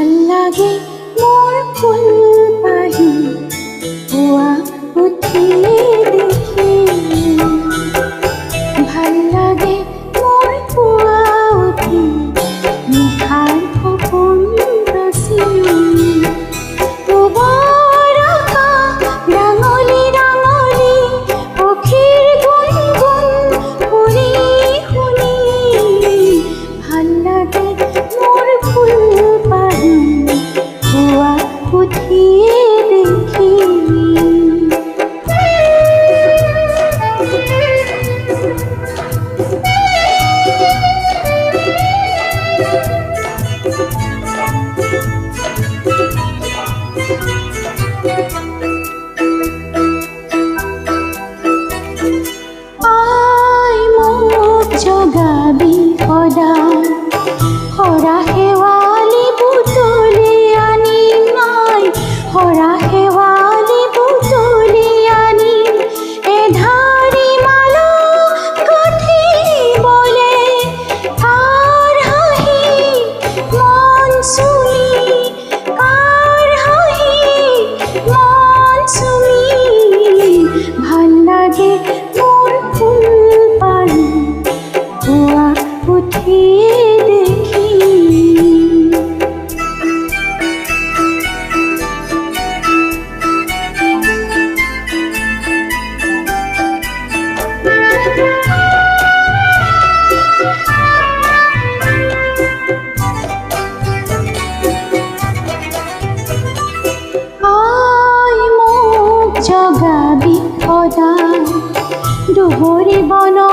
ভাল লাগে মোৰ ফুল পাহি আই মোক জগাবি সদায় সৰাহে নিবনা